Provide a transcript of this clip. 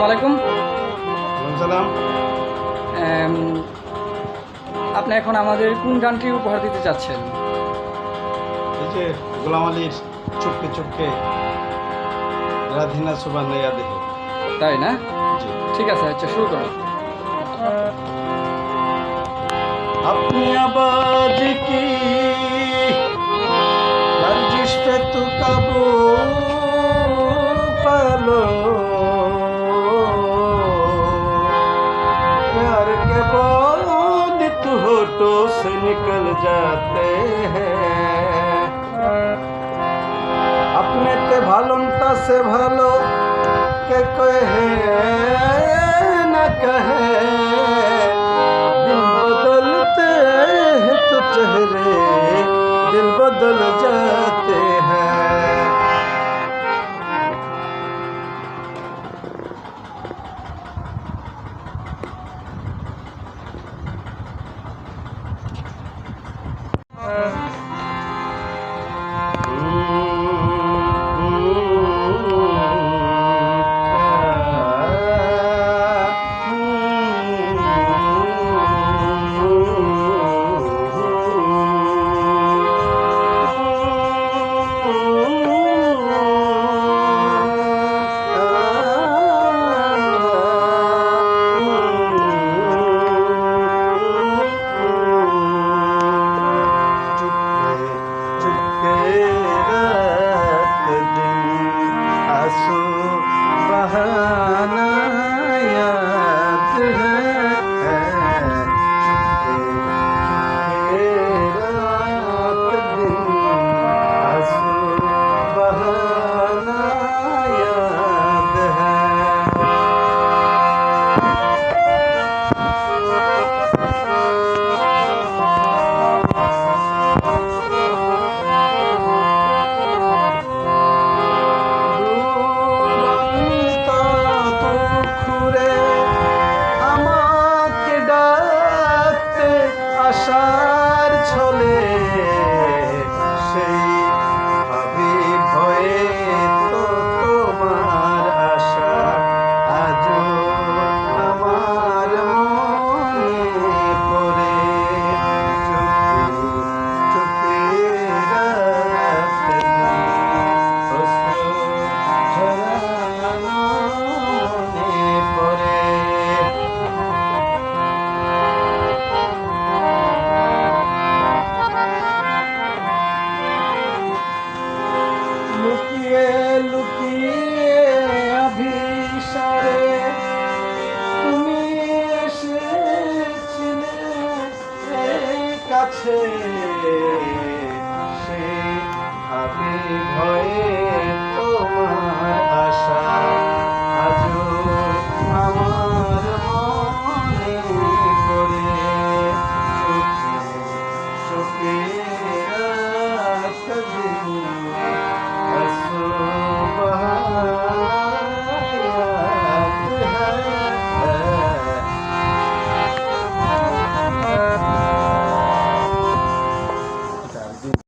আসসালামু আলাইকুম ওয়ালাইকুম সালাম এম, আপনি এখন আমাদের কোন গানটি উপহার দিতে চাচ্ছেন এই যে গোলাম আলীর চুপকে চুপকে রাধিনা সুবান নয়া দেখে তাই না জি ঠিক আছে আচ্ছা শুরু করুন अपनी आवाज की लर्जिश पे तू काबू जाते हैं। अपने ते भालुमता से भलो के कहे न कहे। Bye. আছে